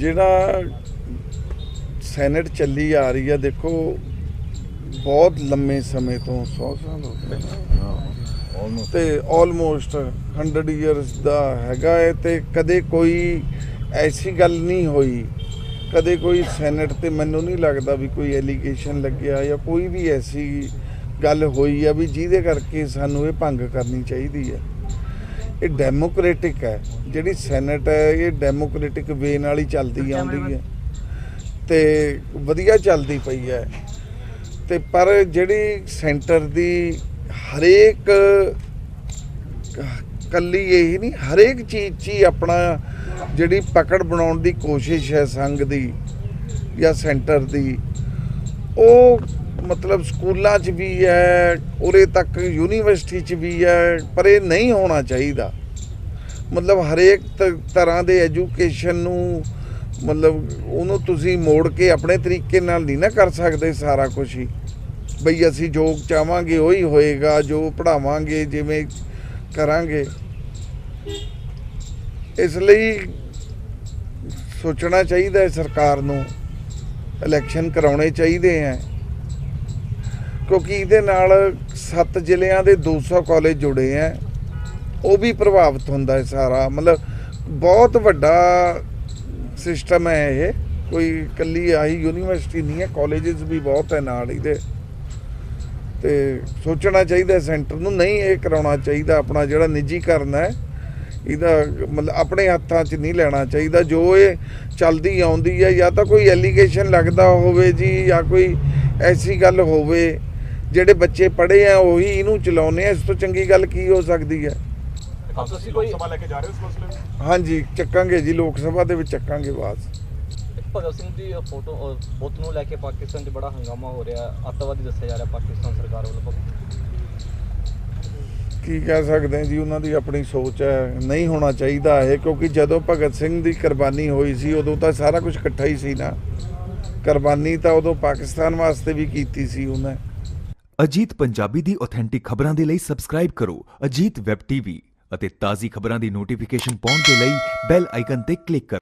ਜਿਹੜਾ ਸੈਨੇਟ ਚੱਲੀ ਆ ਰਹੀ ਆ ਦੇਖੋ ਬਹੁਤ ਲੰਮੇ ਸਮੇਂ ਤੋਂ 100 ਸਾਲ ਹੋ ਗਏ। ਤੇ ਆਲਮੋਸਟ 100 ਇਅਰਸ ਦਾ ਹੈਗਾ ਹੈ ਤੇ ਕਦੇ ਕੋਈ ਐਸੀ ਗੱਲ ਨਹੀਂ ਹੋਈ। ਕਦੇ ਕੋਈ ਸੈਨੇਟ ਤੇ ਮੈਨੂੰ ਨਹੀਂ ਲੱਗਦਾ ਵੀ ਕੋਈ ਐਲੀਗੇਸ਼ਨ ਲੱਗਿਆ ਜਾਂ ਕੋਈ ਵੀ ਐਸੀ ਗੱਲ ਹੋਈ ਆ ਵੀ ਜਿਹਦੇ ਕਰਕੇ ਸਾਨੂੰ ਇਹ ਭੰਗ ਕਰਨੀ ਚਾਹੀਦੀ ਹੈ ਇਹ ਡੈਮੋਕ੍ਰੈਟਿਕ ਹੈ। ਜਿਹੜੀ ਸੈਨੇਟ ਹੈ ਇਹ ਡੈਮੋਕ੍ਰੈਟਿਕ ਵੇ ਨਾਲ ਹੀ ਚੱਲਦੀ ਆਉਂਦੀ ਹੈ। ਤੇ ਵਧੀਆ ਚੱਲਦੀ ਪਈ ਹੈ। ਤੇ ਪਰ ਜਿਹੜੀ ਸੈਂਟਰ ਦੀ ਹਰੇਕ ਕੱਲੀ ਇਹੀ ਨਹੀਂ ਹਰੇਕ ਚੀਜ਼ 'ਚ ਹੀ ਆਪਣਾ ਜਿਹੜੀ ਪਕੜ ਬਣਾਉਣ ਦੀ ਕੋਸ਼ਿਸ਼ ਹੈ ਸੰਘ ਦੀ ਜਾਂ ਸੈਂਟਰ ਦੀ ਉਹ ਮਤਲਬ ਸਕੂਲਾਂ 'ਚ ਵੀ ਹੈ ਉਰੇ ਤੱਕ ਯੂਨੀਵਰਸਿਟੀ 'ਚ ਵੀ ਹੈ ਪਰ ਇਹ ਨਹੀਂ ਹੋਣਾ ਚਾਹੀਦਾ। ਮਤਲਬ ਹਰੇਕ ਤ- ਤਰ੍ਹਾਂ ਦੇ ਐਜੂਕੇਸ਼ਨ ਨੂੰ ਮਤਲਬ ਉਹਨੂੰ ਤੁਸੀਂ ਮੋੜ ਕੇ ਆਪਣੇ ਤਰੀਕੇ ਨਾਲ ਨਹੀਂ ਨਾ ਕਰ ਸਕਦੇ ਸਾਰਾ ਕੁਝ ਹੀ। ਬਈ ਅਸੀਂ ਜੋ ਚਾਹਾਂਗੇ, ਉਹੀ ਹੋਏਗਾ ਜੋ ਪੜਾਵਾਂਗੇ ਜਿਵੇਂ ਕਰਾਂਗੇ। ਇਸ ਲਈ ਸੋਚਣਾ ਚਾਹੀਦਾ ਹੈ ਸਰਕਾਰ ਨੂੰ ਇਲੈਕਸ਼ਨ ਕਰਾਉਣੇ ਚਾਹੀਦੇ ਹੈ। ਕਿਉਂਕਿ ਇਹਦੇ ਨਾਲ ਸੱਤ ਜ਼ਿਲ੍ਹਿਆਂ ਦੇ 200 ਕਾਲਜ ਜੁੜੇ ਹੈ। ਉਹ ਵੀ ਪ੍ਰਭਾਵਿਤ ਹੁੰਦਾ ਹੈ ਸਾਰਾ। ਮਤਲਬ ਬਹੁਤ ਵੱਡਾ ਸਿਸਟਮ ਹੈ ਇਹ। ਕੋਈ ਇਕੱਲੀ ਆਹੀ ਯੂਨੀਵਰਸਿਟੀ ਨਹੀਂ ਹੈ ਕਾਲਜਸ ਵੀ ਬਹੁਤ ਹੈ ਨਾਲ ਇਹਦੇ। ਤੇ ਸੋਚਣਾ ਚਾਹੀਦਾ ਸੈਂਟਰ ਨੂੰ, ਨਹੀਂ ਇਹ ਕਰਾਉਣਾ ਚਾਹੀਦਾ, ਆਪਣਾ ਜਿਹੜਾ ਨਿੱਜੀਕਰਨ ਹੈ, ਇਹਦਾ ਮਤਲਬ ਆਪਣੇ ਹੱਥਾਂ 'ਚ ਨਹੀਂ ਲੈਣਾ ਚਾਹੀਦਾ। ਜੋ ਇਹ ਚੱਲਦੀ ਆਉਂਦੀ ਹੈ, ਜਾਂ ਤਾਂ ਕੋਈ ਐਲੀਗੇਸ਼ਨ ਲੱਗਦਾ ਹੋਵੇ ਜੀ, ਜਾਂ ਕੋਈ ਐਸੀ ਗੱਲ ਹੋਵੇ, ਜਿਹੜੇ ਬੱਚੇ ਪੜ੍ਹੇ ਆ, ਉਹੀ ਇਹਨੂੰ ਚਲਾਉਂਦੇ ਆ। ਇਸ ਤੋਂ ਚੰਗੀ ਗੱਲ ਕੀ ਹੋ ਸਕਦੀ ਹੈ? ਤੁਸੀਂ ਕੋਈ ਸਭਾ ਲੈ ਕੇ ਜਾ ਰਹੇ ਹੋ ਇਸ ਮਸਲੇ ਨੂੰ? ਹਾਂਜੀ ਚੱਕਾਂਗੇ ਜੀ ਲੋਕ ਸਭਾ ਦੇ ਵਿੱਚ ਚੱਕਾਂਗੇ ਬਾਅਦ। ਭਗਤ ਸਿੰਘ ਦੀ ਫੋਟੋ ਅਹ ਬੁੱਤ ਨੂੰ ਲੈ ਕੇ ਪਾਕਿਸਤਾਨ 'ਚ ਬੜਾ ਹੰਗਾਮਾ ਹੋ ਰਿਹਾ ਅੱਤਵਾਦੀ ਦੱਸਿਆ ਜਾ ਰਿਹਾ ਪਾਕਿਸਤਾਨ ਸਰਕਾਰ ਵੱਲੋਂ ਭਗਤ ਕੀ ਕਹਿ ਸਕਦੇ ਹਾਂ ਜੀ ਉਹਨਾਂ ਦੀ ਆਪਣੀ ਸੋਚ ਹੈ ਨਹੀਂ ਹੋਣਾ ਚਾਹੀਦਾ ਇਹ ਕਿਉਂਕਿ ਜਦੋਂ ਭਗਤ ਸਿੰਘ ਦੀ ਕੁਰਬਾਨੀ ਹੋਈ ਸੀ ਉਦੋਂ ਤਾਂ ਸਾਰਾ ਕੁਝ ਇਕੱਠਾ ਹੀ ਸੀ ਨਾ। ਕੁਰਬਾਨੀ ਤਾਂ ਉਦੋਂ ਪਾਕਿਸਤਾਨ ਵਾਸਤੇ ਵੀ ਕੀਤੀ ਸੀ ਉਹਨੇ। ਅਜੀਤ ਪੰਜਾਬੀ ਦੀ ਆਥੈਂਟਿਕ ਖਬਰਾਂ ਦੇ ਲਈ ਸਬਸਕ੍ਰਾਈਬ ਕਰੋ ਅਜੀਤ ਵੈਬ ਟੀਵੀ ਅਤੇ ਤਾਜ਼ੀ ਖਬਰਾਂ ਦੀ ਨੋਟੀਫਿਕੇਸ਼ਨ ਪਾਉਣ ਦੇ ਲਈ ਬੈਲ ਆਈਕਨ ਤੇ ਕਲਿੱਕ ਕਰੋ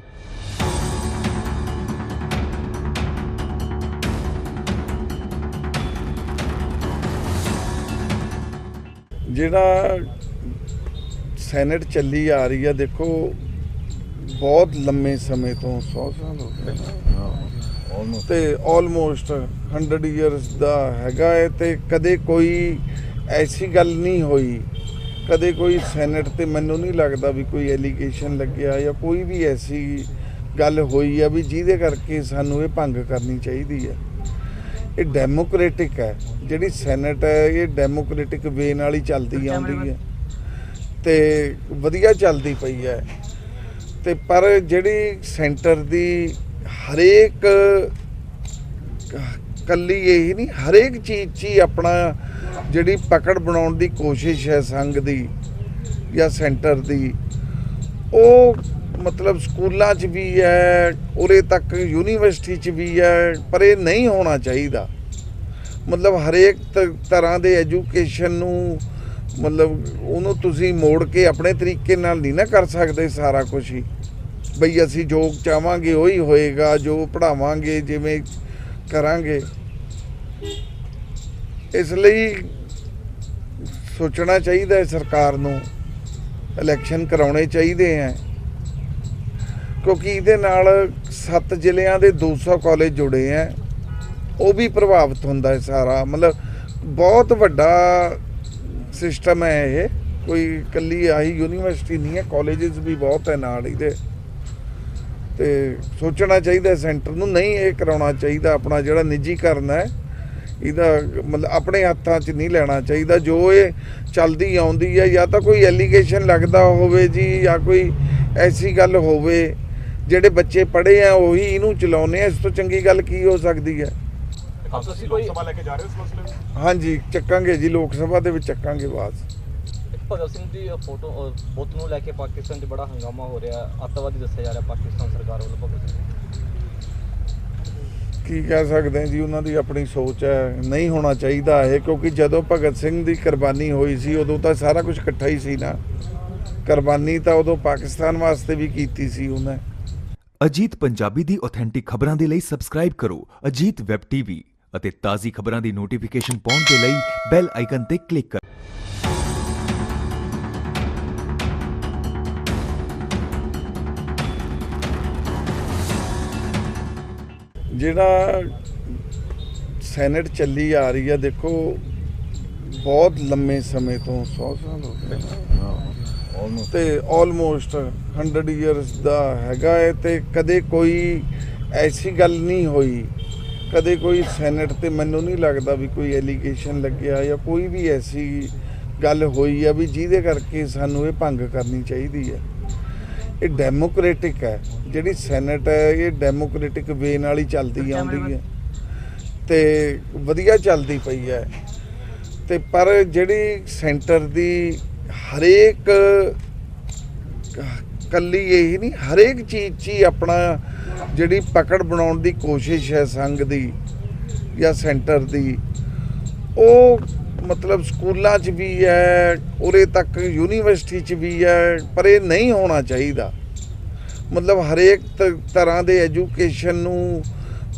ਜਿਹੜਾ ਸੈਨੇਟ ਚੱਲੀ ਆ ਰਹੀ ਆ ਦੇਖੋ ਬਹੁਤ ਲੰਮੇ ਸਮੇਂ ਤੋਂ 100 ਸਾਲ ਹੋ ਗਏ ਨਾ। ਤੇ ਆਲਮੋਸਟ 100 ਇਅਰਸ ਦਾ ਹੈਗਾ ਹੈ ਤੇ ਕਦੇ ਕੋਈ ਐਸੀ ਗੱਲ ਨਹੀਂ ਹੋਈ ਕਦੇ ਕੋਈ ਸੈਨੇਟ ਤੇ ਮੈਨੂੰ ਨਹੀਂ ਲੱਗਦਾ ਵੀ ਕੋਈ ਐਲੀਗੇਸ਼ਨ ਲੱਗਿਆ ਜਾਂ ਕੋਈ ਵੀ ਐਸੀ ਗੱਲ ਹੋਈ ਆ ਵੀ ਜਿਹਦੇ ਕਰਕੇ ਸਾਨੂੰ ਇਹ ਭੰਗ ਕਰਨੀ ਚਾਹੀਦੀ ਹੈ ਇਹ ਡੈਮੋਕ੍ਰੈਟਿਕ ਹੈ ਜਿਹੜੀ ਸੈਨੇਟ ਹੈ ਇਹ ਡੈਮੋਕ੍ਰੈਟਿਕ ਵੇ ਨਾਲ ਹੀ ਚੱਲਦੀ ਆਉਂਦੀ ਹੈ ਤੇ ਵਧੀਆ ਚੱਲਦੀ ਪਈ ਹੈ ਤੇ ਪਰ ਜਿਹੜੀ ਸੈਂਟਰ ਦੀ ਹਰੇਕ ਕੱਲੀ ਇਹੀ ਨਹੀਂ, ਹਰੇਕ ਚੀਜ਼ 'ਚ ਹੀ ਆਪਣਾ ਜਿਹੜੀ ਪਕੜ ਬਣਾਉਣ ਦੀ ਕੋਸ਼ਿਸ਼ ਹੈ ਸੰਘ ਦੀ ਜਾਂ ਸੈਂਟਰ ਦੀ, ਉਹ ਮਤਲਬ ਸਕੂਲਾਂ 'ਚ ਵੀ ਹੈ, ਉਰੇ ਤੱਕ ਯੂਨੀਵਰਸਿਟੀ 'ਚ ਵੀ ਹੈ, ਪਰ ਇਹ ਨਹੀਂ ਹੋਣਾ ਚਾਹੀਦਾ। ਮਤਲਬ ਹਰੇਕ ਤ- ਤਰ੍ਹਾਂ ਦੇ ਐਜੂਕੇਸ਼ਨ ਨੂੰ ਮਤਲਬ ਉਹਨੂੰ ਤੁਸੀਂ ਮੋੜ ਕੇ ਆਪਣੇ ਤਰੀਕੇ ਨਾਲ ਨਹੀਂ ਨਾ ਕਰ ਸਕਦੇ ਸਾਰਾ ਕੁਝ ਹੀ। ਬਈ ਅਸੀਂ ਜੋ ਚਾਹਾਂਗੇ ਉਹੀ ਹੋਏਗਾ, ਜੋ ਪੜਾਵਾਂਗੇ ਜਿਵੇਂ ਕਰਾਂਗੇ। ਇਸ ਲਈ ਸੋਚਣਾ ਚਾਹੀਦਾ ਹੈ ਸਰਕਾਰ ਨੂੰ ਇਲੈਕਸ਼ਨ ਕਰਾਉਣੇ ਚਾਹੀਦੇ ਹੈ ਕਿਉਂਕਿ ਇਹਦੇ ਨਾਲ ਸੱਤ ਜ਼ਿਲ੍ਹਿਆਂ ਦੇ 200 ਕਾਲਜ ਜੁੜੇ ਹੈ ਉਹ ਵੀ ਪ੍ਰਭਾਵਿਤ ਹੁੰਦਾ ਹੈ ਸਾਰਾ। ਮਤਲਬ ਬਹੁਤ ਵੱਡਾ ਸਿਸਟਮ ਹੈ ਇਹ। ਕੋਈ ਇਕੱਲੀ ਆਹੀ ਯੂਨੀਵਰਸਿਟੀ ਨਹੀਂ ਹੈ ਕਾਲਜਸ ਵੀ ਬਹੁਤ ਹੈ ਨਾਲ ਇਹਦੇ ਤੇ ਸੋਚਣਾ ਚਾਹੀਦਾ ਸੈਂਟਰ ਨੂੰ ਨਹੀਂ ਇਹ ਕਰਾਉਣਾ ਚਾਹੀਦਾ ਆਪਣਾ ਜਿਹੜਾ ਨਿੱਜੀਕਰਨ ਹੈ ਇਹਦਾ ਮਤਲਬ ਆਪਣੇ ਹੱਥਾਂ 'ਚ ਨਹੀਂ ਲੈਣਾ ਚਾਹੀਦਾ। ਜੋ ਇਹ ਚੱਲਦੀ ਆਉਂਦੀ ਹੈ ਜਾਂ ਤਾਂ ਕੋਈ ਐਲੀਗੇਸ਼ਨ ਲੱਗਦਾ ਹੋਵੇ ਜੀ ਜਾਂ ਕੋਈ ਐਸੀ ਗੱਲ ਹੋਵੇ ਜਿਹੜੇ ਬੱਚੇ ਪੜ੍ਹੇ ਆ ਉਹੀ ਇਹਨੂੰ ਚਲਾਉਂਦੇ ਆ। ਇਸ ਤੋਂ ਚੰਗੀ ਗੱਲ ਕੀ ਹੋ ਸਕਦੀ ਹੈ? ਆਪ ਤੁਸੀਂ ਕੋਈ ਸਭਾ ਲੈ ਕੇ ਜਾ ਰਹੇ ਹੋ ਇਸ ਮਸਲੇ ਨੂੰ? ਹਾਂਜੀ ਚੱਕਾਂਗੇ ਜੀ ਲੋਕ ਸਭਾ ਦੇ ਵਿੱਚ ਚੱਕਾਂਗੇ ਬਾਅਦ। ਭਗਤ ਸਿੰਘ ਦੀ ਫੋਟੋ ਬੁੱਤ ਨੂੰ ਲੈ ਕੇ ਪਾਕਿਸਤਾਨ 'ਚ ਬੜਾ ਹੰਗਾਮਾ ਹੋ ਰਿਹਾ ਅੱਤਵਾਦੀ ਦੱਸਿਆ ਜਾ ਰਿਹਾ ਪਾਕਿਸਤਾਨ ਸਰਕਾਰ ਵੱਲੋਂ ਭਗਤ ਕੀ ਕਹਿ ਸਕਦੇ ਜੀ ਉਹਨਾਂ ਦੀ ਆਪਣੀ ਸੋਚ ਹੈ ਨਹੀਂ ਹੋਣਾ ਚਾਹੀਦਾ ਇਹ ਕਿਉਂਕਿ ਜਦੋਂ ਭਗਤ ਸਿੰਘ ਦੀ ਕੁਰਬਾਨੀ ਹੋਈ ਸੀ ਉਦੋਂ ਤਾਂ ਸਾਰਾ ਕੁਝ ਇਕੱਠਾ ਹੀ ਸੀ ਨਾ। ਕੁਰਬਾਨੀ ਤਾਂ ਉਦੋਂ ਪਾਕਿਸਤਾਨ ਵਾਸਤੇ ਵੀ ਕੀਤੀ ਸੀ ਉਹਨੇ। ਅਜੀਤ ਪੰਜਾਬੀ ਦੀ ਆਥੈਂਟਿਕ ਖਬਰਾਂ ਦੇ ਲਈ ਸਬਸਕ੍ਰਾਈਬ ਕਰੋ ਅਜੀਤ ਵੈਬ ਟੀਵੀ ਅਤੇ ਤਾਜ਼ੀ ਖਬਰਾਂ ਦੀ ਨੋਟੀਫਿਕੇਸ਼ਨ ਪਾਉਣ ਦੇ ਲਈ ਬੈਲ ਆਈਕਨ ਤੇ ਕਲਿੱਕ ਕਰੋ। ਜਿਹੜਾ ਸੈਨੇਟ ਚੱਲੀ ਆ ਰਹੀ ਆ ਦੇਖੋ ਬਹੁਤ ਲੰਮੇ ਸਮੇਂ ਤੋਂ 100 ਸਾਲ ਹੋ ਗਏ। ਤੇ ਆਲਮੋਸਟ 100 ਇਅਰਸ ਦਾ ਹੈਗਾ ਹੈ ਤੇ ਕਦੇ ਕੋਈ ਐਸੀ ਗੱਲ ਨਹੀਂ ਹੋਈ। ਕਦੇ ਕੋਈ ਸੈਨੇਟ ਤੇ ਮੈਨੂੰ ਨਹੀਂ ਲੱਗਦਾ ਵੀ ਕੋਈ ਐਲੀਗੇਸ਼ਨ ਲੱਗਿਆ ਜਾਂ ਕੋਈ ਵੀ ਐਸੀ ਗੱਲ ਹੋਈ ਆ ਵੀ ਜਿਹਦੇ ਕਰਕੇ ਸਾਨੂੰ ਇਹ ਭੰਗ ਕਰਨੀ ਚਾਹੀਦੀ ਹੈ ਇਹ ਡੈਮੋਕ੍ਰੈਟਿਕ ਹੈ। ਜਿਹੜੀ ਸੈਨੇਟ ਹੈ ਇਹ ਡੈਮੋਕ੍ਰੈਟਿਕ ਵੇ ਨਾਲ ਹੀ ਚੱਲਦੀ ਆਉਂਦੀ ਹੈ। ਤੇ ਵਧੀਆ ਚੱਲਦੀ ਪਈ ਹੈ। ਤੇ ਪਰ ਜਿਹੜੀ ਸੈਂਟਰ ਦੀ ਹਰੇਕ ਕੱਲੀ ਇਹੀ ਨਹੀਂ ਹਰੇਕ ਚੀਜ਼ 'ਚ ਹੀ ਆਪਣਾ ਜਿਹੜੀ ਪਕੜ ਬਣਾਉਣ ਦੀ ਕੋਸ਼ਿਸ਼ ਹੈ ਸੰਘ ਦੀ ਜਾਂ ਸੈਂਟਰ ਦੀ ਉਹ ਮਤਲਬ ਸਕੂਲਾਂ 'ਚ ਵੀ ਹੈ, ਉਰੇ ਤੱਕ ਯੂਨੀਵਰਸਿਟੀ 'ਚ ਵੀ ਹੈ, ਪਰ ਇਹ ਨਹੀਂ ਹੋਣਾ ਚਾਹੀਦਾ। ਮਤਲਬ ਹਰੇਕ ਤ- ਤਰ੍ਹਾਂ ਦੇ ਐਜੂਕੇਸ਼ਨ ਨੂੰ,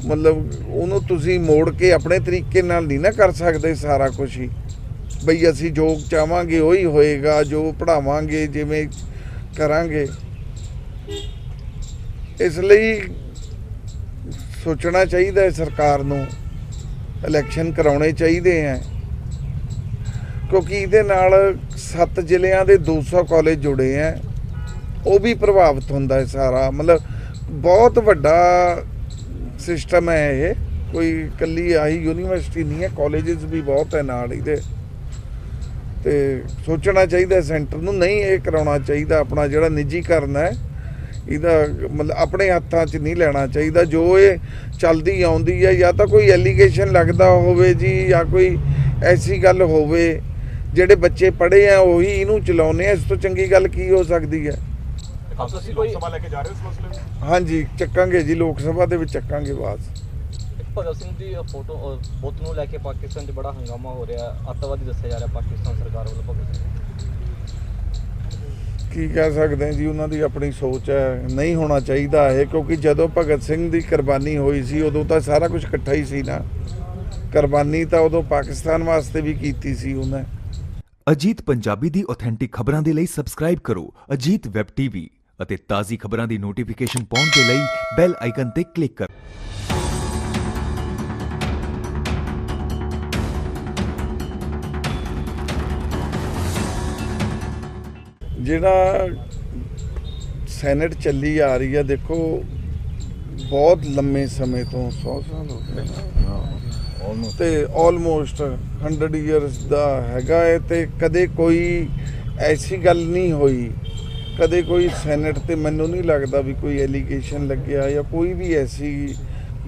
ਮਤਲਬ ਉਹਨੂੰ ਤੁਸੀਂ ਮੋੜ ਕੇ ਆਪਣੇ ਤਰੀਕੇ ਨਾਲ ਨਹੀਂ ਨਾ ਕਰ ਸਕਦੇ ਸਾਰਾ ਕੁਝ ਹੀ। ਬਈ ਅਸੀਂ ਜੋ ਚਾਹਾਂਗੇ ਉਹੀ ਹੋਏਗਾ, ਜੋ ਪੜਾਵਾਂਗੇ ਜਿਵੇਂ ਕਰਾਂਗੇ। ਇਸ ਲਈ ਸੋਚਣਾ ਚਾਹੀਦਾ ਹੈ ਸਰਕਾਰ ਨੂੰ। ਇਲੈਕਸ਼ਨ ਕਰਾਉਣੇ ਚਾਹੀਦੇ ਹੈ। ਕਿਉਂਕਿ ਇਹਦੇ ਨਾਲ ਸੱਤ ਜ਼ਿਲ੍ਹਿਆਂ ਦੇ 200 ਕਾਲਜ ਜੁੜੇ ਹੈ ਉਹ ਵੀ ਪ੍ਰਭਾਵਿਤ ਹੁੰਦਾ ਹੈ ਸਾਰਾ। ਮਤਲਬ ਬਹੁਤ ਵੱਡਾ ਸਿਸਟਮ ਹੈ ਇਹ। ਕੋਈ ਇਕੱਲੀ ਆਹੀ ਯੂਨੀਵਰਸਿਟੀ ਨਹੀਂ ਹੈ ਕਾਲਜਸ ਵੀ ਬਹੁਤ ਹੈ ਨਾਲ ਇਹਦੇ। ਤੇ ਸੋਚਣਾ ਚਾਹੀਦਾ ਸੈਂਟਰ ਨੂੰ, ਨਹੀਂ ਇਹ ਕਰਾਉਣਾ ਚਾਹੀਦਾ, ਆਪਣਾ ਜਿਹੜਾ ਨਿੱਜੀਕਰਨ ਹੈ ਇਹਦਾ ਮਤਲਬ ਆਪਣੇ ਹੱਥਾਂ 'ਚ ਨਹੀਂ ਲੈਣਾ ਚਾਹੀਦਾ। ਜੋ ਇਹ ਚੱਲਦੀ ਆਉਂਦੀ ਹੈ ਜਾਂ ਤਾਂ ਕੋਈ ਐਲੀਗੇਸ਼ਨ ਲੱਗਦਾ ਹੋਵੇ ਜੀ, ਜਾਂ ਕੋਈ ਐਸੀ ਗੱਲ ਹੋਵੇ ਜਿਹੜੇ ਬੱਚੇ ਪੜ੍ਹੇ ਆ ਉਹੀ ਇਹਨੂੰ ਚਲਾਉਂਦੇ ਆ। ਇਸ ਤੋਂ ਚੰਗੀ ਗੱਲ ਕੀ ਹੋ ਸਕਦੀ ਹੈ? ਖਾਲਸਾ ਤੁਸੀਂ ਜੀ ਲੋਕ ਕੋਈ ਸਭਾ ਲੈ ਕੇ ਜਾ ਰਹੇ ਹੋ ਇਸ ਮਸਲੇ ਨੂੰ ਹਾਂਜੀ ਚੱਕਾਂਗੇ ਜੀ ਲੋਕ ਸਭਾ ਦੇ ਵਿੱਚ ਚੱਕਾਂਗੇ ਬਾਅਦ। ਇੱਕ ਭਗਤ ਸਿੰਘ ਦੀ ਫੋਟੋ ਅਹ, ਬੁੱਤ ਨੂੰ ਲੈ ਕੇ ਪਾਕਿਸਤਾਨ 'ਚ ਬੜਾ ਹੰਗਾਮਾ ਹੋ ਰਿਹਾ। ਅੱਤਵਾਦੀ ਦੱਸਿਆ ਜਾ ਰਿਹਾ ਪਾਕਿਸਤਾਨ ਸਰਕਾਰ ਵੱਲੋਂ ਭਗਤ ਸਿੰਘ ਕੀ ਕਹਿ ਸਕਦੇ ਹਾਂ ਜੀ ਉਹਨਾਂ ਦੀ ਆਪਣੀ ਸੋਚ ਹੈ। ਨਹੀਂ ਹੋਣਾ ਚਾਹੀਦਾ ਇਹ ਕਿਉਂਕਿ ਜਦੋਂ ਭਗਤ ਸਿੰਘ ਦੀ ਕੁਰਬਾਨੀ ਹੋਈ ਸੀ ਉਦੋਂ ਤਾਂ ਸਾਰਾ ਕੁਝ ਇਕੱਠਾ ਹੀ ਸੀ ਨਾ। ਕੁਰਬਾਨੀ ਤਾਂ ਉਦੋਂ ਪਾਕਿਸਤਾਨ ਵਾਸਤੇ ਵੀ ਕੀਤੀ ਸੀ ਉਹਨੇ। ਅਜੀਤ ਪੰਜਾਬੀ ਦੀ ਆਥੈਂਟਿਕ ਖਬਰਾਂ ਦੇ ਲਈ ਸਬਸਕ੍ਰਾਈਬ ਕਰੋ ਅਜੀਤ ਵੈਬ ਟੀਵੀ ਅਤੇ ਤਾਜ਼ੀ ਖਬਰਾਂ ਦੀ ਨੋਟੀਫਿਕੇਸ਼ਨ ਪਾਉਣ ਦੇ ਲਈ ਬੈਲ ਆਈਕਨ ਤੇ ਕਲਿੱਕ ਕਰੋ। ਜਿਹੜਾ ਸੈਨੇਟ ਚੱਲੀ ਆ ਰਹੀ ਹੈ ਦੇਖੋ, ਬਹੁਤ ਲੰਮੇ ਸਮੇਂ ਤੋਂ 100 ਸਾਲ ਹੋ ਗਏ ਤੇ ਆਲਮੋਸਟ 100 ਇਅਰਸ ਦਾ ਹੈਗਾ ਹੈ ਤੇ ਕਦੇ ਕੋਈ ਐਸੀ ਗੱਲ ਨਹੀਂ ਹੋਈ। ਕਦੇ ਕੋਈ ਸੈਨੇਟ ਤੇ ਮੈਨੂੰ ਨਹੀਂ ਲੱਗਦਾ ਵੀ ਕੋਈ ਐਲੀਗੇਸ਼ਨ ਲੱਗਿਆ ਜਾਂ ਕੋਈ ਵੀ ਐਸੀ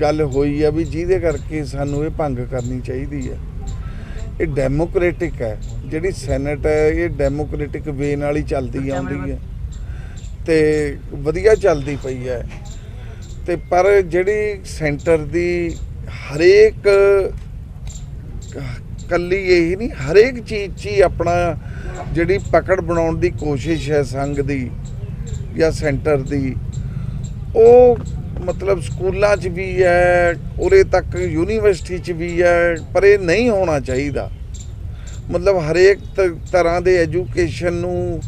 ਗੱਲ ਹੋਈ ਆ ਵੀ ਜਿਹਦੇ ਕਰਕੇ ਸਾਨੂੰ ਇਹ ਭੰਗ ਕਰਨੀ ਚਾਹੀਦੀ ਹੈ ਇਹ ਡੈਮੋਕ੍ਰੈਟਿਕ ਹੈ। ਜਿਹੜੀ ਸੈਨੇਟ ਹੈ ਇਹ ਡੈਮੋਕ੍ਰੈਟਿਕ ਵੇ ਨਾਲ ਹੀ ਚੱਲਦੀ ਆਉਂਦੀ ਹੈ ਤੇ ਵਧੀਆ ਚੱਲਦੀ ਪਈ ਹੈ। ਤੇ ਪਰ ਜਿਹੜੀ ਸੈਂਟਰ ਦੀ ਹਰੇਕ, ਕੱਲੀ ਇਹੀ ਨਹੀਂ, ਹਰੇਕ ਚੀਜ਼ 'ਚ ਹੀ ਆਪਣਾ ਜਿਹੜੀ ਪਕੜ ਬਣਾਉਣ ਦੀ ਕੋਸ਼ਿਸ਼ ਹੈ ਸੰਘ ਦੀ ਜਾਂ ਸੈਂਟਰ ਦੀ, ਉਹ ਮਤਲਬ ਸਕੂਲਾਂ 'ਚ ਵੀ ਹੈ, ਉਰੇ ਤੱਕ ਯੂਨੀਵਰਸਿਟੀ 'ਚ ਵੀ ਹੈ, ਪਰ ਇਹ ਨਹੀਂ ਹੋਣਾ ਚਾਹੀਦਾ। ਮਤਲਬ ਹਰੇਕ ਤ- ਤਰ੍ਹਾਂ ਦੇ ਐਜੂਕੇਸ਼ਨ ਨੂੰ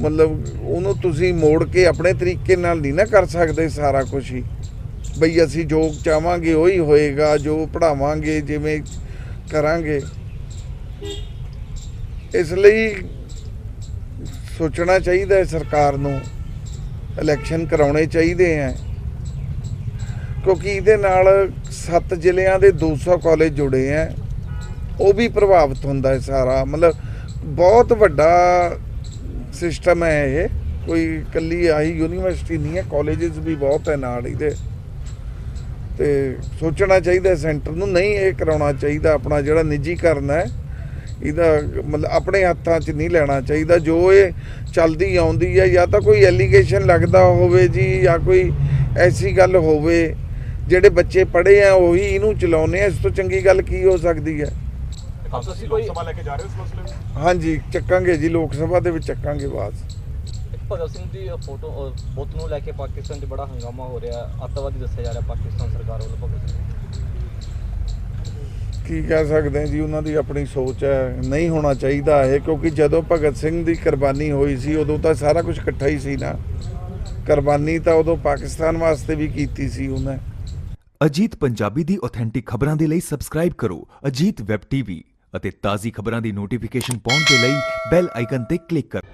ਮਤਲਬ ਉਹਨੂੰ ਤੁਸੀਂ ਮੋੜ ਕੇ ਆਪਣੇ ਤਰੀਕੇ ਨਾਲ ਨਹੀਂ ਨਾ ਕਰ ਸਕਦੇ ਸਾਰਾ ਕੁਝ ਹੀ। ਬਈ ਅਸੀਂ ਜੋ ਚਾਹਾਂਗੇ ਉਹੀ ਹੋਏਗਾ, ਜੋ ਪੜਾਵਾਂਗੇ ਜਿਵੇਂ ਕਰਾਂਗੇ। ਇਸ ਲਈ ਸੋਚਣਾ ਚਾਹੀਦਾ ਹੈ ਸਰਕਾਰ ਨੂੰ ਇਲੈਕਸ਼ਨ ਕਰਾਉਣੇ ਚਾਹੀਦੇ ਹੈ ਕਿਉਂਕਿ ਇਹਦੇ ਨਾਲ ਸੱਤ ਜ਼ਿਲ੍ਹਿਆਂ ਦੇ 200 ਕਾਲਜ ਜੁੜੇ ਹੈ ਉਹ ਵੀ ਪ੍ਰਭਾਵਿਤ ਹੁੰਦਾ ਹੈ ਸਾਰਾ। ਮਤਲਬ ਬਹੁਤ ਵੱਡਾ ਸਿਸਟਮ ਹੈ ਇਹ। ਕੋਈ ਇਕੱਲੀ ਆਹੀ ਯੂਨੀਵਰਸਿਟੀ ਨਹੀਂ ਹੈ ਕਾਲਜਸ ਵੀ ਬਹੁਤ ਹੈ ਨਾਲ ਇਹਦੇ ਤੇ ਸੋਚਣਾ ਚਾਹੀਦਾ ਸੈਂਟਰ ਨੂੰ ਨਹੀਂ ਇਹ ਕਰਾਉਣਾ ਚਾਹੀਦਾ ਆਪਣਾ ਜਿਹੜਾ ਨਿੱਜੀਕਰਨ ਹੈ ਇਹਦਾ ਮਤਲਬ ਆਪਣੇ ਹੱਥਾਂ 'ਚ ਨਹੀਂ ਲੈਣਾ ਚਾਹੀਦਾ। ਜੋ ਇਹ ਚੱਲਦੀ ਆਉਂਦੀ ਹੈ ਜਾਂ ਤਾਂ ਕੋਈ ਐਲੀਗੇਸ਼ਨ ਲੱਗਦਾ ਹੋਵੇ ਜੀ ਜਾਂ ਕੋਈ ਐਸੀ ਗੱਲ ਹੋਵੇ ਜਿਹੜੇ ਬੱਚੇ ਪੜ੍ਹੇ ਆ ਉਹੀ ਇਹਨੂੰ ਚਲਾਉਂਦੇ ਆ। ਇਸ ਤੋਂ ਚੰਗੀ ਗੱਲ ਕੀ ਹੋ ਸਕਦੀ ਹੈ? ਖਾਲਸਾ ਜੀ ਤੁਸੀਂ ਕੋਈ ਲੋਕ ਸਭਾ ਲੈ ਕੇ ਜਾ ਰਹੇ ਹੋ ਇਸ ਮਸਲੇ ਨੂੰ? ਹਾਂਜੀ ਚੱਕਾਂਗੇ ਜੀ ਲੋਕ ਸਭਾ ਦੇ ਵਿੱਚ ਚੱਕਾਂਗੇ ਬਾਅਦ। ਭਗਤ ਸਿੰਘ ਦੀ ਫੋਟੋ ਬੁੱਤ ਨੂੰ ਲੈ ਕੇ ਪਾਕਿਸਤਾਨ 'ਚ ਬੜਾ ਹੰਗਾਮਾ ਹੋ ਰਿਹਾ ਅੱਤਵਾਦੀ ਦੱਸਿਆ ਜਾ ਰਿਹਾ ਪਾਕਿਸਤਾਨ ਸਰਕਾਰ ਵੱਲੋਂ ਭਗਤ ਸਿੰਘ ਕੀ ਕਹਿ ਸਕਦੇ ਹਾਂ ਜੀ ਉਹਨਾਂ ਦੀ ਆਪਣੀ ਸੋਚ ਹੈ ਨਹੀਂ ਹੋਣਾ ਚਾਹੀਦਾ ਇਹ ਕਿਉਂਕਿ ਜਦੋਂ ਭਗਤ ਸਿੰਘ ਦੀ ਕੁਰਬਾਨੀ ਹੋਈ ਸੀ ਉਦੋਂ ਤਾਂ ਸਾਰਾ ਕੁਝ ਇਕੱਠਾ ਹੀ ਸੀ ਨਾ। ਕੁਰਬਾਨੀ ਤਾਂ ਉਦੋਂ ਪਾਕਿਸਤਾਨ ਵਾਸਤੇ ਵੀ ਕੀਤੀ ਸੀ ਉਹਨੇ। ਅਜੀਤ ਪੰਜਾਬੀ ਦੀ ਆਥੈਂਟਿਕ ਖਬਰਾਂ ਦੇ ਲਈ ਸਬਸਕ੍ਰਾਈਬ ਕਰੋ ਅਜੀਤ ਵੈਬ ਟੀਵੀ ਅਤੇ ਤਾਜ਼ੀ ਖਬਰਾਂ ਦੀ ਨੋਟੀਫਿਕੇਸ਼ਨ ਪਾਉਣ ਦੇ ਲਈ ਬੈਲ ਆਈਕਨ ਤੇ ਕਲਿੱਕ ਕਰੋ।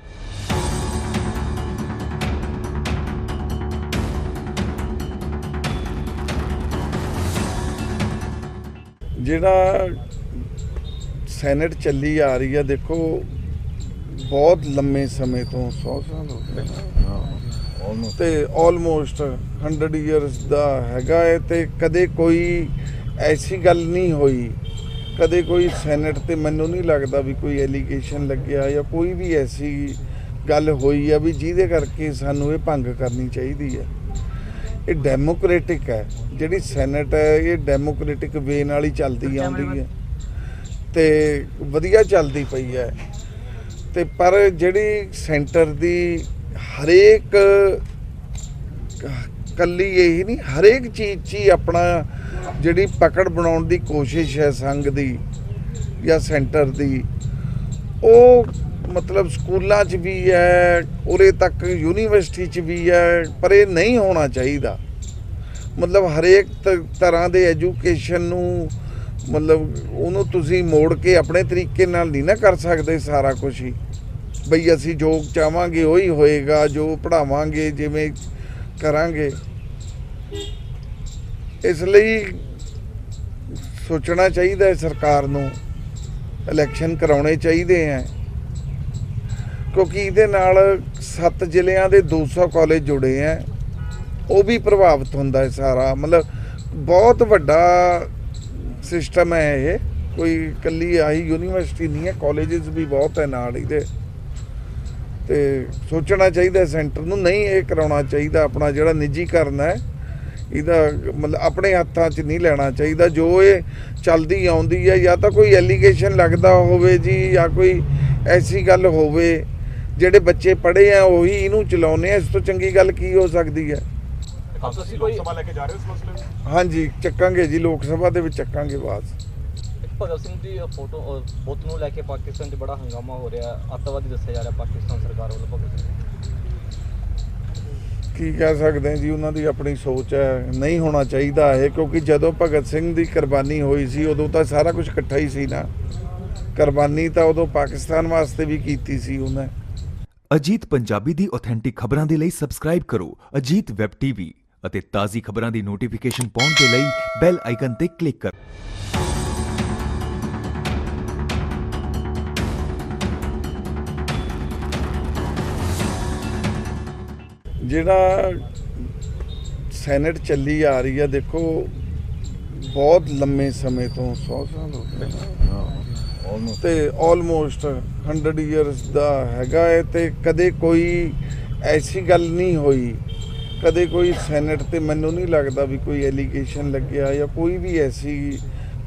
ਜਿਹੜਾ ਸੈਨੇਟ ਚੱਲੀ ਆ ਰਹੀ ਆ ਦੇਖੋ ਬਹੁਤ ਲੰਮੇ ਸਮੇਂ ਤੋਂ 100 ਸਾਲ ਹੋ ਗਏ। ਤੇ ਆਲਮੋਸਟ 100 ਇਅਰਸ ਦਾ ਹੈਗਾ ਹੈ ਤੇ ਕਦੇ ਕੋਈ ਐਸੀ ਗੱਲ ਨਹੀਂ ਹੋਈ। ਕਦੇ ਕੋਈ ਸੈਨੇਟ ਤੇ ਮੈਨੂੰ ਨਹੀਂ ਲੱਗਦਾ ਵੀ ਕੋਈ ਐਲੀਗੇਸ਼ਨ ਲੱਗਿਆ ਜਾਂ ਕੋਈ ਵੀ ਐਸੀ ਗੱਲ ਹੋਈ ਆ ਵੀ ਜਿਹਦੇ ਕਰਕੇ ਸਾਨੂੰ ਇਹ ਭੰਗ ਕਰਨੀ ਚਾਹੀਦੀ ਹੈ ਇਹ ਡੈਮੋਕ੍ਰੈਟਿਕ ਹੈ। ਜਿਹੜੀ ਸੈਨੇਟ ਹੈ ਇਹ ਡੈਮੋਕ੍ਰੈਟਿਕ ਵੇ ਨਾਲ ਹੀ ਚੱਲਦੀ ਆਉਂਦੀ ਹੈ। ਤੇ ਵਧੀਆ ਚੱਲਦੀ ਪਈ ਹੈ। ਤੇ ਪਰ ਜਿਹੜੀ ਸੈਂਟਰ ਦੀ ਹਰੇਕ ਕੱਲੀ ਇਹੀ ਨਹੀਂ ਹਰੇਕ ਚੀਜ਼ 'ਚ ਹੀ ਆਪਣਾ ਜਿਹੜੀ ਪਕੜ ਬਣਾਉਣ ਦੀ ਕੋਸ਼ਿਸ਼ ਹੈ ਸੰਘ ਦੀ ਜਾਂ ਸੈਂਟਰ ਦੀ ਉਹ ਮਤਲਬ ਸਕੂਲਾਂ 'ਚ ਵੀ ਹੈ, ਉਰੇ ਤੱਕ ਯੂਨੀਵਰਸਿਟੀ 'ਚ ਵੀ ਹੈ, ਪਰ ਇਹ ਨਹੀਂ ਹੋਣਾ ਚਾਹੀਦਾ। ਮਤਲਬ ਹਰੇਕ ਤ- ਤਰ੍ਹਾਂ ਦੇ ਐਜੂਕੇਸ਼ਨ ਨੂੰ, ਮਤਲਬ ਉਹਨੂੰ ਤੁਸੀਂ ਮੋੜ ਕੇ ਆਪਣੇ ਤਰੀਕੇ ਨਾਲ ਨਹੀਂ ਨਾ ਕਰ ਸਕਦੇ ਸਾਰਾ ਕੁਝ ਹੀ। ਬਈ ਅਸੀਂ ਜੋ ਚਾਹਾਂਗੇ, ਉਹੀ ਹੋਏਗਾ, ਜੋ ਪੜਾਵਾਂਗੇ ਜਿਵੇਂ ਕਰਾਂਗੇ। ਇਸ ਲਈ ਸੋਚਣਾ ਚਾਹੀਦਾ ਹੈ ਸਰਕਾਰ ਨੂੰ। ਇਲੈਕਸ਼ਨ ਕਰਾਉਣੇ ਚਾਹੀਦੇ ਹੈ। ਕਿਉਂਕਿ ਇਹਦੇ ਨਾਲ ਸੱਤ ਜ਼ਿਲ੍ਹਿਆਂ ਦੇ 200 ਕਾਲਜ ਜੁੜੇ ਹੈ ਉਹ ਵੀ ਪ੍ਰਭਾਵਿਤ ਹੁੰਦਾ ਹੈ ਸਾਰਾ। ਮਤਲਬ ਬਹੁਤ ਵੱਡਾ ਸਿਸਟਮ ਹੈ ਇਹ। ਕੋਈ ਇਕੱਲੀ ਆਹੀ ਯੂਨੀਵਰਸਿਟੀ ਨਹੀਂ ਹੈ ਕਾਲਜਸ ਵੀ ਬਹੁਤ ਹੈ ਨਾਲ ਇਹਦੇ। ਤੇ ਸੋਚਣਾ ਚਾਹੀਦਾ ਸੈਂਟਰ ਨੂੰ, ਨਹੀਂ ਇਹ ਕਰਾਉਣਾ ਚਾਹੀਦਾ ਆਪਣਾ ਜਿਹੜਾ ਨਿੱਜੀਕਰਨ ਹੈ ਇਹਦਾ ਮਤਲਬ ਆਪਣੇ ਹੱਥਾਂ 'ਚ ਨਹੀਂ ਲੈਣਾ ਚਾਹੀਦਾ। ਜੋ ਇਹ ਚੱਲਦੀ ਆਉਂਦੀ ਹੈ ਜਾਂ ਤਾਂ ਕੋਈ ਐਲੀਗੇਸ਼ਨ ਲੱਗਦਾ ਹੋਵੇ ਜੀ, ਜਾਂ ਕੋਈ ਐਸੀ ਗੱਲ ਹੋਵੇ ਜਿਹੜੇ ਬੱਚੇ ਪੜ੍ਹੇ ਆ ਉਹੀ ਇਹਨੂੰ ਚਲਾਉਂਦੇ ਆ। ਇਸ ਤੋਂ ਚੰਗੀ ਗੱਲ ਕੀ ਹੋ ਸਕਦੀ ਹੈ ਖਾਲਸਾ ਤੁਸੀਂ ਸਿੰਘ ਲੋਕ ਕੋਈ ਸਭਾ ਲੈ ਕੇ ਜਾ ਰਹੇ ਹੋ ਇਸ ਮਸਲੇ ਨੂੰ? ਹਾਂਜੀ ਚੱਕਾਂਗੇ ਜੀ ਲੋਕ ਸਭਾ ਦੇ ਵਿੱਚ ਚੱਕਾਂਗੇ ਬਾਅਦ ਭਗਤ ਸਿੰਘ ਦੀ ਫੋਟੋ ਅਹ, ਬੁੱਤ ਨੂੰ ਲੈ ਕੇ ਪਾਕਿਸਤਾਨ 'ਚ ਬੜਾ ਹੰਗਾਮਾ ਹੋ ਰਿਹਾ। ਅੱਤਵਾਦੀ ਦੱਸਿਆ ਜਾ ਰਿਹਾ ਪਾਕਿਸਤਾਨ ਸਰਕਾਰ ਵੱਲੋਂ ਭਗਤ ਸਿੰਘ ਕੀ ਕਹਿ ਸਕਦੇ ਹਾਂ ਜੀ ਉਹਨਾਂ ਦੀ ਆਪਣੀ ਸੋਚ ਹੈ। ਨਹੀਂ ਹੋਣਾ ਚਾਹੀਦਾ ਇਹ ਕਿਉਂਕਿ ਜਦੋਂ ਭਗਤ ਸਿੰਘ ਦੀ ਕੁਰਬਾਨੀ ਹੋਈ ਸੀ ਉਦੋਂ ਤਾਂ ਸਾਰਾ ਕੁਝ ਇਕੱਠਾ ਹੀ ਸੀ ਨਾ। ਕੁਰਬਾਨੀ ਤਾਂ ਉਦੋਂ ਪਾਕਿਸਤਾਨ ਵਾਸਤੇ ਵੀ ਕੀਤੀ ਸੀ ਉਹਨੇ। ਅਜੀਤ ਪੰਜਾਬੀ ਦੀ ਆਥੈਂਟਿਕ ਖਬਰਾਂ ਦੇ ਲਈ ਸਬਸਕ੍ਰਾਈਬ ਕਰੋ ਅਜੀਤ ਵੈਬ ਟੀਵੀ ਅਤੇ ਤਾਜ਼ੀ ਖਬਰਾਂ ਦੀ ਨੋਟੀਫਿਕੇਸ਼ਨ ਪਾਉਣ ਦੇ ਲਈ ਬੈਲ ਆਈਕਨ ਤੇ ਕਲਿੱਕ ਕਰੋ ਜਿਹੜਾ ਸੈਨੇਟ ਚੱਲੀ ਆ ਰਹੀ ਆ ਦੇਖੋ ਬਹੁਤ ਲੰਮੇ ਸਮੇਂ ਤੋਂ 100 ਸਾਲ ਹੋ ਗਏ। ਤੇ ਆਲਮੋਸਟ 100 ਇਅਰਸ ਦਾ ਹੈਗਾ ਹੈ ਤੇ ਕਦੇ ਕੋਈ ਐਸੀ ਗੱਲ ਨਹੀਂ ਹੋਈ। ਕਦੇ ਕੋਈ ਸੈਨੇਟ ਤੇ ਮੈਨੂੰ ਨਹੀਂ ਲੱਗਦਾ ਵੀ ਕੋਈ ਐਲੀਗੇਸ਼ਨ ਲੱਗਿਆ ਜਾਂ ਕੋਈ ਵੀ ਐਸੀ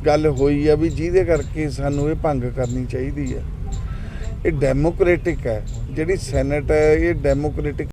ਗੱਲ ਹੋਈ ਆ ਵੀ ਜਿਹਦੇ ਕਰਕੇ ਸਾਨੂੰ ਇਹ ਭੰਗ ਕਰਨੀ ਚਾਹੀਦੀ ਹੈ ਇਹ ਡੈਮੋਕ੍ਰੈਟਿਕ ਹੈ। ਜਿਹੜੀ ਸੈਨੇਟ ਹੈ, ਇਹ ਡੈਮੋਕ੍ਰੈਟਿਕ